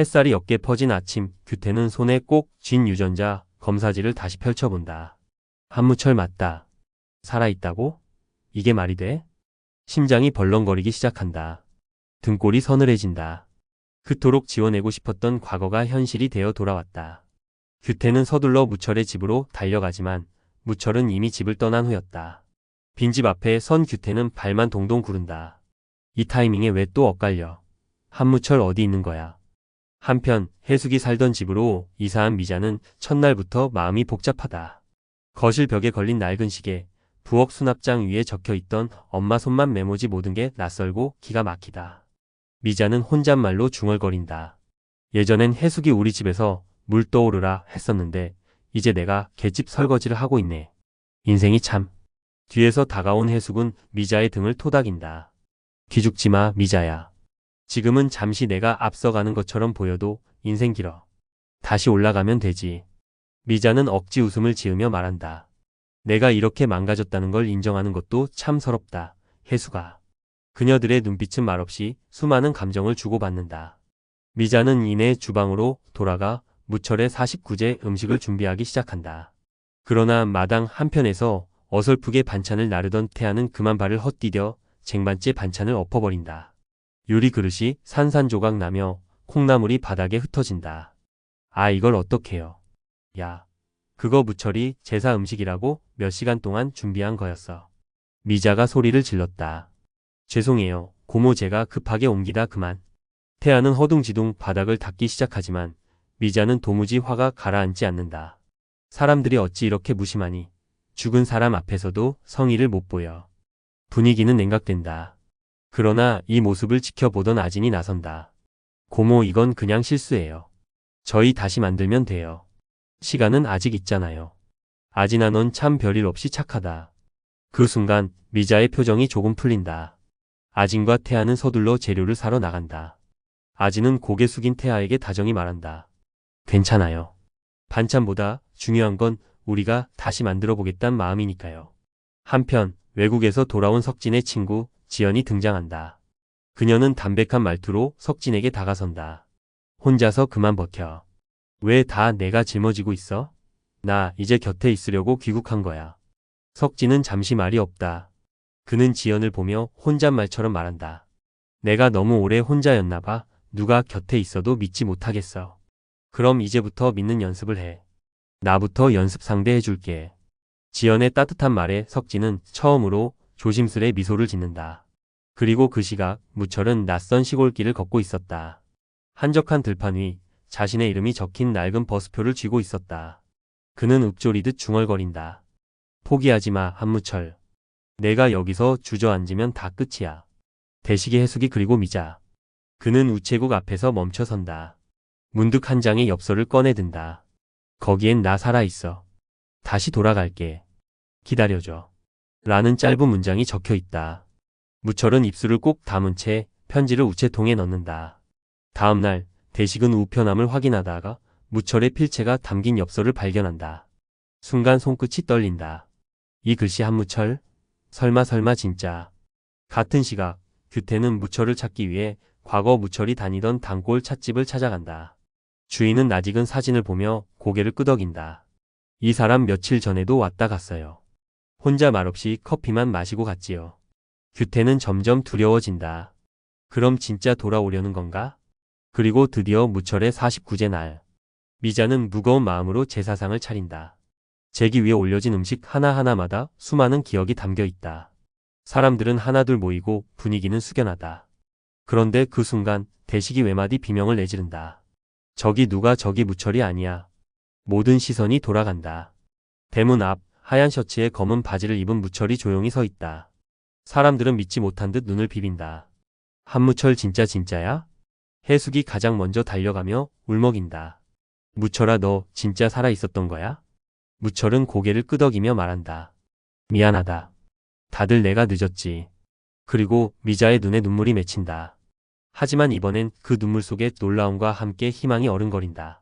햇살이 옅게 퍼진 아침, 규태는 손에 꼭 쥔 유전자 검사지를 다시 펼쳐본다. 한무철 맞다. 살아있다고? 이게 말이 돼? 심장이 벌렁거리기 시작한다. 등골이 서늘해진다. 그토록 지워내고 싶었던 과거가 현실이 되어 돌아왔다. 규태는 서둘러 무철의 집으로 달려가지만 무철은 이미 집을 떠난 후였다. 빈집 앞에 선 규태는 발만 동동 구른다. 이 타이밍에 왜 또 엇갈려? 한무철 어디 있는 거야? 한편 해숙이 살던 집으로 이사한 미자는 첫날부터 마음이 복잡하다. 거실 벽에 걸린 낡은 시계, 부엌 수납장 위에 적혀 있던 엄마 손만 메모지 모든 게 낯설고 기가 막히다. 미자는 혼잣말로 중얼거린다. 예전엔 해숙이 우리 집에서 물 떠오르라 했었는데 이제 내가 갯집 설거지를 하고 있네. 인생이 참. 뒤에서 다가온 해숙은 미자의 등을 토닥인다. 기죽지 마, 미자야. 지금은 잠시 내가 앞서가는 것처럼 보여도 인생 길어. 다시 올라가면 되지. 미자는 억지 웃음을 지으며 말한다. 내가 이렇게 망가졌다는 걸 인정하는 것도 참 서럽다. 해수가. 그녀들의 눈빛은 말없이 수많은 감정을 주고받는다. 미자는 이내 주방으로 돌아가 무철의 49제 음식을 준비하기 시작한다. 그러나 마당 한편에서 어설프게 반찬을 나르던 태아는 그만 발을 헛디뎌 쟁반째 반찬을 엎어버린다. 유리 그릇이 산산조각 나며 콩나물이 바닥에 흩어진다. 아 이걸 어떡해요. 야, 그거 무철이 제사 음식이라고 몇 시간 동안 준비한 거였어. 미자가 소리를 질렀다. 죄송해요. 고모 제가 급하게 옮기다 그만. 태아는 허둥지둥 바닥을 닦기 시작하지만 미자는 도무지 화가 가라앉지 않는다. 사람들이 어찌 이렇게 무심하니 죽은 사람 앞에서도 성의를 못 보여. 분위기는 냉각된다. 그러나 이 모습을 지켜보던 아진이 나선다. 고모 이건 그냥 실수예요. 저희 다시 만들면 돼요. 시간은 아직 있잖아요. 아진아 넌 참 별일 없이 착하다. 그 순간 미자의 표정이 조금 풀린다. 아진과 태아는 서둘러 재료를 사러 나간다. 아진은 고개 숙인 태아에게 다정히 말한다. 괜찮아요. 반찬보다 중요한 건 우리가 다시 만들어 보겠단 마음이니까요. 한편 외국에서 돌아온 석진의 친구 지연이 등장한다. 그녀는 담백한 말투로 석진에게 다가선다. 혼자서 그만 버텨. 왜 다 내가 짊어지고 있어? 나 이제 곁에 있으려고 귀국한 거야. 석진은 잠시 말이 없다. 그는 지연을 보며 혼잣말처럼 말한다. 내가 너무 오래 혼자였나 봐. 누가 곁에 있어도 믿지 못하겠어. 그럼 이제부터 믿는 연습을 해. 나부터 연습 상대 해줄게. 지연의 따뜻한 말에 석진은 처음으로 조심스레 미소를 짓는다. 그리고 그 시각 무철은 낯선 시골길을 걷고 있었다. 한적한 들판 위 자신의 이름이 적힌 낡은 버스표를 쥐고 있었다. 그는 읊조리듯 중얼거린다. 포기하지 마, 한무철. 내가 여기서 주저앉으면 다 끝이야. 대식이 해숙이 그리고 미자. 그는 우체국 앞에서 멈춰선다. 문득 한 장의 엽서를 꺼내든다. 거기엔 나 살아있어. 다시 돌아갈게. 기다려줘. 라는 짧은 문장이 적혀 있다. 무철은 입술을 꼭 다문 채 편지를 우체통에 넣는다. 다음 날 대식은 우편함을 확인하다가 무철의 필체가 담긴 엽서를 발견한다. 순간 손끝이 떨린다. 이 글씨 한무철? 설마 설마 진짜. 같은 시각 규태는 무철을 찾기 위해 과거 무철이 다니던 단골 찻집을 찾아간다. 주인은 낯익은 사진을 보며 고개를 끄덕인다. 이 사람 며칠 전에도 왔다 갔어요. 혼자 말없이 커피만 마시고 갔지요. 규태는 점점 두려워진다. 그럼 진짜 돌아오려는 건가? 그리고 드디어 무철의 49제 날. 미자는 무거운 마음으로 제사상을 차린다. 제기 위에 올려진 음식 하나하나마다 수많은 기억이 담겨 있다. 사람들은 하나둘 모이고 분위기는 숙연하다. 그런데 그 순간 대식이 외마디 비명을 내지른다. 저기 누가 저기 무철이 아니야. 모든 시선이 돌아간다. 대문 앞 하얀 셔츠에 검은 바지를 입은 무철이 조용히 서 있다. 사람들은 믿지 못한 듯 눈을 비빈다. 한무철 진짜 진짜야? 해숙이 가장 먼저 달려가며 울먹인다. 무철아 너 진짜 살아 있었던 거야? 무철은 고개를 끄덕이며 말한다. 미안하다. 다들 내가 늦었지. 그리고 미자의 눈에 눈물이 맺힌다. 하지만 이번엔 그 눈물 속에 놀라움과 함께 희망이 어른거린다.